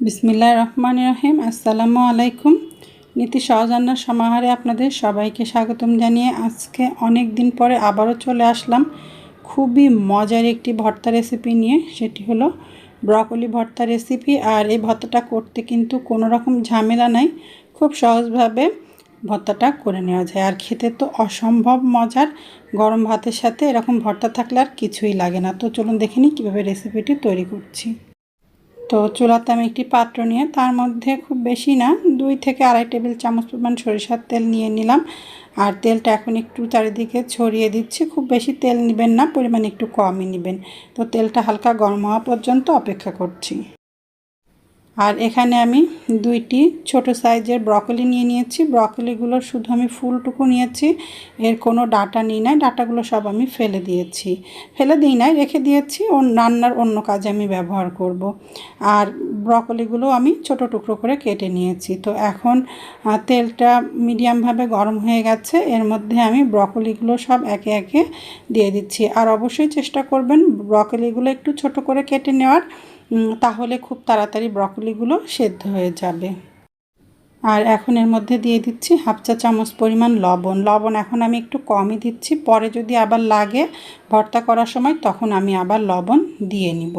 বিসমিল্লাহ রহমান রহিম। আসসালামু আলাইকুম। নীতি সহজান্নার সমাহারে আপনাদের সবাইকে স্বাগতম জানিয়ে আজকে অনেক দিন পরে আবারও চলে আসলাম খুবই মজার একটি ভর্তা রেসিপি নিয়ে। সেটি হলো ব্রকলি ভর্তা রেসিপি। আর এই ভর্তাটা করতে কিন্তু কোনো রকম ঝামেলা নাই। খুব সহজভাবে ভর্তাটা করে নেওয়া যায়। আর খেতে তো অসম্ভব মজার। গরম ভাতের সাথে এরকম ভর্তা থাকলে আর কিছুই লাগে না। তো চলুন দেখে নিই কীভাবে রেসিপিটি তৈরি করছি। তো চুলাতে আমি একটি পাত্র নিয়ে তার মধ্যে খুব বেশি না, দুই থেকে আড়াই টেবিল চামচ পরিমাণ সরিষার তেল নিয়ে নিলাম। আর তেলটা এখন একটু চারিদিকে ছড়িয়ে দিচ্ছি, খুব বেশি তেল নেবেন না, পরিমাণ একটু কমই নেবেন। তো তেলটা হালকা গরম হওয়া পর্যন্ত অপেক্ষা করছি। আর এখানে আমি দুইটি ছোট সাইজের ব্রকলি নিয়ে নিয়েছি। ব্রকলিগুলো শুধু আমি ফুলটুকু নিয়েছি, এর কোনো ডাটা নিই নাই, ডাটাগুলো সব আমি ফেলে দিয়েছি। ফেলে দিই নাই, রেখে দিয়েছি, ও রান্নার অন্য কাজে আমি ব্যবহার করব। আর ব্রকলিগুলো আমি ছোট টুকরো করে কেটে নিয়েছি। তো এখন তেলটা মিডিয়ামভাবে গরম হয়ে গেছে, এর মধ্যে আমি ব্রকলিগুলো সব একে একে দিয়ে দিচ্ছি। আর অবশ্যই চেষ্টা করবেন ব্রকলিগুলো একটু ছোট করে কেটে নেওয়ার। তাহলে খুব তাড়াতাড়ি ব্রকলিগুলো সেদ্ধ হয়ে যাবে। আর এখন এর মধ্যে দিয়ে দিচ্ছি হাফ চা চামচ পরিমাণ লবণ। লবণ এখন আমি একটু কমই দিচ্ছি। পরে যদি আবার লাগে ভর্তা করার সময় তখন আমি আবার লবণ দিয়ে নিব।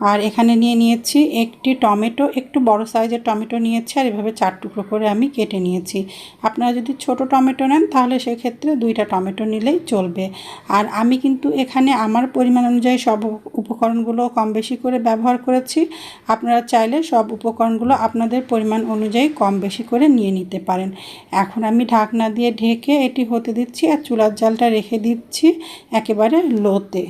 আর এখানে নিয়ে নিয়েছি একটি টমেটো, একটু বড় সাইজের টমেটো নিয়েছি আর এভাবে চার টুকরো করে আমি কেটে নিয়েছি। আপনারা যদি ছোট টমেটো নেন তাহলে সেক্ষেত্রে দুইটা টমেটো নিলেই চলবে। আর আমি কিন্তু এখানে আমার পরিমাণ অনুযায়ী সব উপকরণগুলো কম বেশি করে ব্যবহার করেছি। আপনারা চাইলে সব উপকরণগুলো আপনাদের পরিমাণ অনুযায়ী কম বেশি করে নিয়ে নিতে পারেন। এখন আমি ঢাকনা দিয়ে ঢেকে এটি হতে দিচ্ছি আর চুলার জালটা রেখে দিচ্ছি একেবারে লোতে।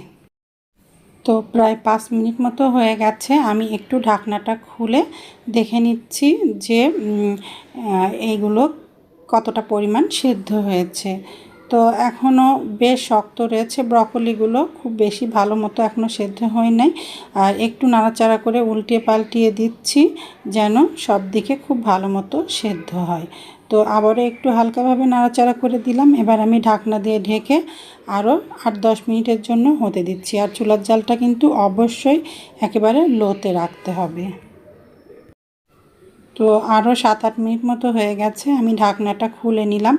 তো প্রায় পাঁচ মিনিট মতো হয়ে গেছে। আমি একটু ঢাকনাটা খুলে দেখে নিচ্ছি যে এইগুলো কতটা পরিমাণ সেদ্ধ হয়েছে। তো এখনও বেশ শক্ত রয়েছে। ব্রকলিগুলো খুব বেশি ভালো মতো এখনও সেদ্ধ হয় নাই। আর একটু নাড়াচাড়া করে উল্টিয়ে পাল্টিয়ে দিচ্ছি যেন সব দিকে খুব ভালো মতো সেদ্ধ হয়। তো আবারও একটু হালকাভাবে নাড়াচাড়া করে দিলাম। এবার আমি ঢাকনা দিয়ে ঢেকে আরও আট দশ মিনিটের জন্য হতে দিচ্ছি। আর চুলার জালটা কিন্তু অবশ্যই একেবারে লোতে রাখতে হবে। তো আরও সাত আট মিনিট মতো হয়ে গেছে, আমি ঢাকনাটা খুলে নিলাম।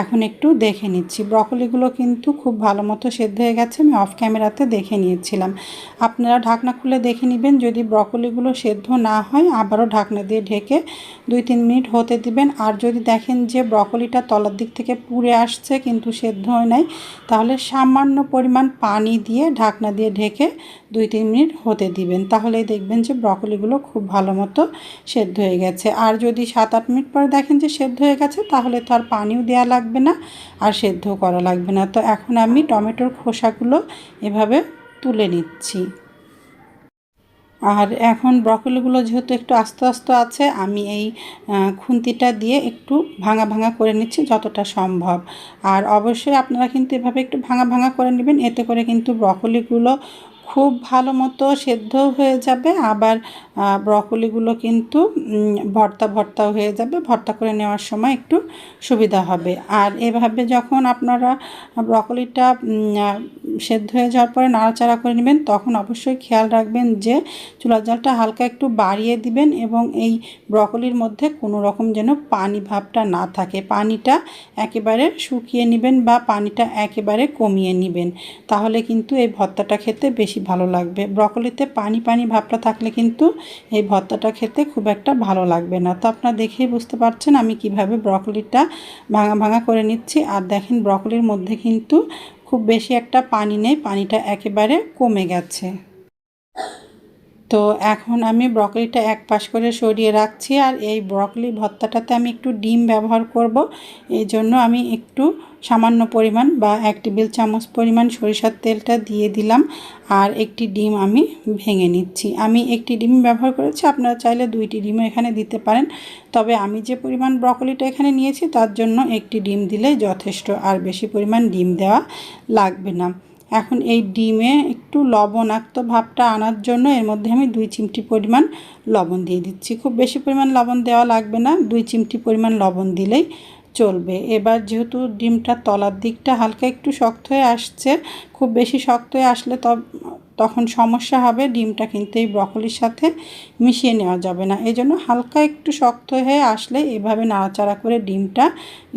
এখন একটু দেখে নিচ্ছি। ব্রকলিগুলো কিন্তু খুব ভালো মতো সেদ্ধ হয়ে গেছে, আমি অফ ক্যামেরাতে দেখে নিয়েছিলাম। আপনারা ঢাকনা খুলে দেখে নেবেন, যদি ব্রকলিগুলো সেদ্ধ না হয়, আবারও ঢাকনা দিয়ে ঢেকে দুই তিন মিনিট হতে দিবেন। আর যদি দেখেন যে ব্রকলিটা তলার দিক থেকে পুড়ে আসছে, কিন্তু সেদ্ধ হয় নাই, তাহলে সামান্য পরিমাণ পানি দিয়ে ঢাকনা দিয়ে ঢেকে দুই তিন মিনিট হতে দিবেন। তাহলেই দেখবেন যে ব্রকলিগুলো খুব ভালো মতো সেদ্ধ হয়ে গেছে। আর যদি সাত আট মিনিট পরে দেখেন যে সেদ্ধ হয়ে গেছে, তাহলে তো আর পানিও দেওয়া লাগবে না আর সেদ্ধ করা লাগবে না। তো এখন আমি টমেটোর খোসাগুলো এভাবে তুলে নিচ্ছি। আর এখন ব্রকলিগুলো যেহেতু একটু আস্তে আস্তে আছে, আমি এই খুন্তিটা দিয়ে একটু ভাঙা ভাঙা করে নিচ্ছি যতটা সম্ভব। আর অবশ্যই আপনারা কিন্তু এভাবে একটু ভাঙা ভাঙা করে নেবেন, এতে করে কিন্তু ব্রকলিগুলো খুব ভালো মতো সেদ্ধ হয়ে যাবে। আবার ব্রকলিগুলো কিন্তু ভর্তা ভর্তাও হয়ে যাবে। ভর্তা করে নেওয়ার সময় একটু সুবিধা হবে। আর এভাবে যখন আপনারা ব্রকলিটা সেদ্ধ হয়ে যাওয়ার পরে নাড়াচাড়া করে নেবেন। তখন অবশ্যই খেয়াল রাখবেন যে চুলার জালটা হালকা একটু বাড়িয়ে দিবেন এবং এই ব্রকলির মধ্যে কোনো রকম যেন পানি ভাবটা না থাকে। পানিটা একেবারে শুকিয়ে নেবেন বা পানিটা একেবারে কমিয়ে নেবেন। তাহলে কিন্তু এই ভর্তাটা খেতে বেশি ভালো লাগবে। ব্রকলিতে পানি পানি ভাবটা থাকলে কিন্তু এই ভর্তাটা খেতে খুব একটা ভালো লাগবে না। তো আপনারা দেখেই বুঝতে পারছেন আমি কীভাবে ব্রকলিটা ভাঙা ভাঙা করে নিচ্ছি। আর দেখেন ব্রকলির মধ্যে কিন্তু খুব বেশি একটা পানি নেই পানিটা একেবারে কমে গেছে। তো এখন আমি ব্রকলিটা এক পাশ করে সরিয়ে রাখছি আর এই ব্রকলি ভর্তাটাতে আমি একটু ডিম ব্যবহার করব। এই জন্য আমি একটু সামান্য পরিমাণ বা এক টেবিল চামচ পরিমাণ সরিষার তেলটা দিয়ে দিলাম আর একটি ডিম আমি ভেঙে নিচ্ছি। আমি একটি ডিম ব্যবহার করেছি, আপনারা চাইলে দুইটি ডিমও এখানে দিতে পারেন। তবে আমি যে পরিমাণ ব্রকলিটা এখানে নিয়েছি, তার জন্য একটি ডিম দিলে যথেষ্ট, আর বেশি পরিমাণ ডিম দেওয়া লাগবে না। এখন এই ডিমে একটু লবণাক্ত ভাবটা আনার জন্য এর মধ্যে আমি দুই চিমটি পরিমাণ লবণ দিয়ে দিচ্ছি। খুব বেশি পরিমাণ লবণ দেওয়া লাগবে না, দুই চিমটি পরিমাণ লবণ দিলেই চলবে। এবার যেহেতু ডিমটা তলার দিকটা হালকা একটু শক্ত হয়ে আসছে, খুব বেশি শক্ত হয়ে আসলে তখন সমস্যা হবে, ডিমটা কিন্তু এই ব্রকলির সাথে মিশিয়ে নেওয়া যাবে না। এই জন্য হালকা একটু শক্ত হয়ে আসলে এভাবে নাড়াচাড়া করে ডিমটা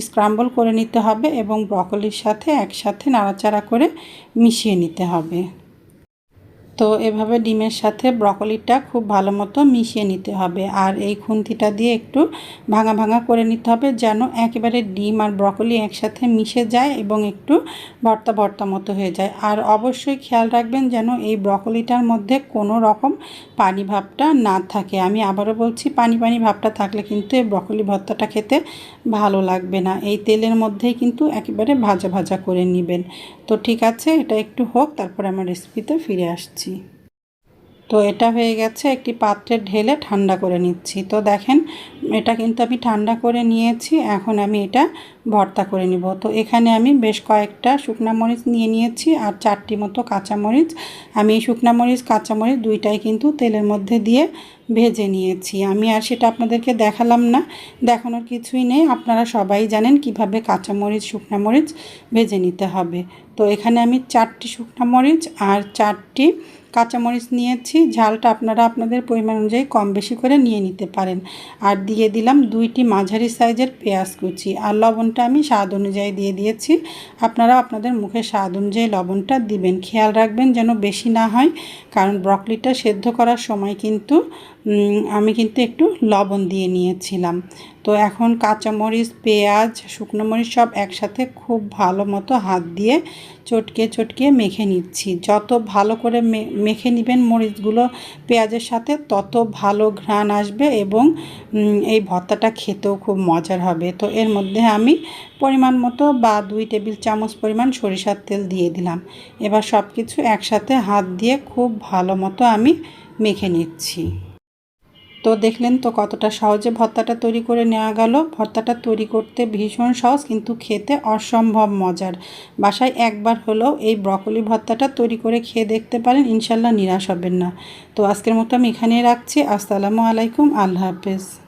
স্ক্রাম্বল করে নিতে হবে এবং ব্রকলির সাথে একসাথে নাড়াচাড়া করে মিশিয়ে নিতে হবে। তো এভাবে ডিমের সাথে ব্রকলিটা খুব ভালো মতো মিশিয়ে নিতে হবে। আর এই খুন্তিটা দিয়ে একটু ভাঙা ভাঙা করে নিতে হবে যেন একেবারে ডিম আর ব্রকলি একসাথে মিশে যায় এবং একটু ভর্তা ভর্তা মতো হয়ে যায়। আর অবশ্যই খেয়াল রাখবেন যেন এই ব্রকলিটার মধ্যে কোনো রকম পানি ভাবটা না থাকে। আমি আবারও বলছি, পানি পানি ভাবটা থাকলে কিন্তু এই ব্রকলি ভর্তাটা খেতে ভালো লাগবে না। এই তেলের মধ্যেই কিন্তু একেবারে ভাজা ভাজা করে নেবেন। তো ঠিক আছে, এটা একটু হোক, তারপর আমার রেসিপিতে ফিরে আসছি। তো এটা হয়ে গেছে, একটি পাত্রে ঢেলে ঠান্ডা করে নিচ্ছি। তো দেখেন, এটা কিন্তু আমি ঠান্ডা করে নিয়েছি, এখন আমি এটা ভর্তা করে নিব। তো এখানে আমি বেশ কয়েকটা শুকনা মরিচ নিয়ে নিয়েছি আর চারটি মতো কাঁচামরিচ আমি শুকনা মরিচ কাঁচামরিচ দুইটাই কিন্তু তেলের মধ্যে দিয়ে ভেজে নিয়েছি। আমি আর সেটা আপনাদেরকে দেখালাম না, দেখানোর কিছুই নেই। আপনারা সবাই জানেন কীভাবে কাঁচামরিচ শুকনা মরিচ ভেজে নিতে হবে। তো এখানে আমি চারটি শুকনা মরিচ আর চারটি কাঁচামরিচ নিয়েছি। ঝালটা আপনারা আপনাদের পরিমাণ অনুযায়ী কম বেশি করে নিয়ে নিতে পারেন। আর দিয়ে দিলাম দুইটি মাঝারি সাইজের পেঁয়াজ কুচি আর লবণটা আমি স্বাদ অনুযায়ী দিয়ে দিয়েছি। আপনারা আপনাদের মুখে স্বাদ অনুযায়ী লবণটা দিবেন। খেয়াল রাখবেন যেন বেশি না হয়, কারণ ব্রকলিটা সেদ্ধ করার সময় কিন্তু আমি কিন্তু একটু লবণ দিয়ে নিয়েছিলাম। তো এখন কাঁচামরিচ, পেঁয়াজ, শুকনো মরিচ সব একসাথে খুব ভালো মতো হাত দিয়ে চটকে চটকে মেখে নিচ্ছি। যত ভালো করে মেখে নেবেন মরিচগুলো পেঁয়াজের সাথে, তত ভালো ঘ্রাণ আসবে এবং এই ভর্তাটা খেতেও খুব মজার হবে। তো এর মধ্যে আমি পরিমাণ মতো বা দুই টেবিল চামচ পরিমাণ সরিষার তেল দিয়ে দিলাম। এবার সব কিছু একসাথে হাত দিয়ে খুব ভালো মতো আমি মেখে নিচ্ছি। তো দেখলেন তো কতটা সহজে ভর্তাটা তৈরি করে নেওয়া গেল। ভর্তাটা তৈরি করতে ভীষণ সহজ কিন্তু খেতে অসম্ভব মজার। বাসায় একবার হলেও এই ব্রকলি ভর্তাটা তৈরি করে খেয়ে দেখতে পারেন, ইনশাল্লাহ নিরাশ হবেন না। তো আজকের মতো আমি এখানেই রাখছি। আসসালামু আলাইকুম। আল্লাহ হাফেজ।